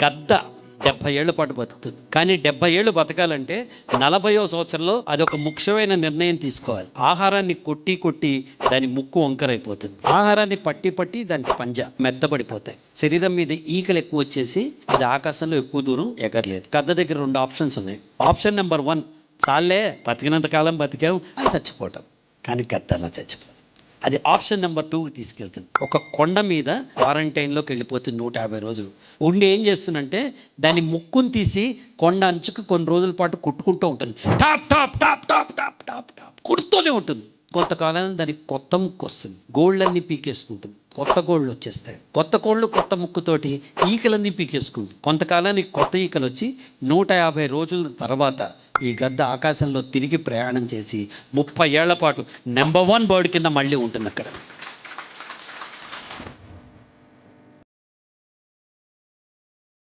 గద్ద డెబ్బై ఏళ్ళ పాటు బతుకుతుంది. కానీ డెబ్బై ఏళ్ళు బతకాలంటే నలభైవ సంవత్సరంలో అది ఒక ముఖ్యమైన నిర్ణయం తీసుకోవాలి. ఆహారాన్ని కొట్టి కొట్టి దాని ముక్కు వంకరైపోతుంది. ఆహారాన్ని పట్టి పట్టి దానికి పంజ మెత్తబడిపోతాయి. శరీరం మీద ఈకలు ఎక్కువ వచ్చేసి అది ఆకాశంలో ఎక్కువ దూరం ఎగరలేదు. గద్ద దగ్గర రెండు ఆప్షన్స్ ఉన్నాయి. ఆప్షన్ నెంబర్ వన్ చాలే బతికినంత కాలం బతికాం అది చచ్చిపోవటం కానీ గద్ద అలా చచ్చిపోతాం అది ఆప్షన్ నెంబర్ టూకి తీసుకెళ్తుంది. ఒక కొండ మీద క్వారంటైన్లోకి వెళ్ళిపోతుంది నూట యాభై రోజులు. ఉండి ఏం చేస్తుందంటే దాని ముక్కును తీసి కొండ అంచుకు కొన్ని రోజుల పాటు కుట్టుకుంటూ ఉంటుంది. టాప్ టాప్ టాప్ టాప్ టాప్ టాప్ టాప్ కుడుతూనే ఉంటుంది. కొంతకాలం దానికి కొత్త ముక్కు వస్తుంది. గోళ్ళన్నీ పీకేసుకుంటుంది కొత్త కోళ్ళు వచ్చేస్తాయి. కొత్త కోళ్ళు కొత్త ముక్కుతోటి ఈకలన్నీ పీకేసుకుంది. కొంతకాలానికి కొత్త ఈకలు వచ్చి నూట యాభై రోజుల తర్వాత ఈ గద్ద ఆకాశంలో తిరిగి ప్రయాణం చేసి ముప్పై ఏళ్ళ పాటు నెంబర్ వన్ బర్డ్ కింద మళ్ళీ ఉంటుంది అక్కడ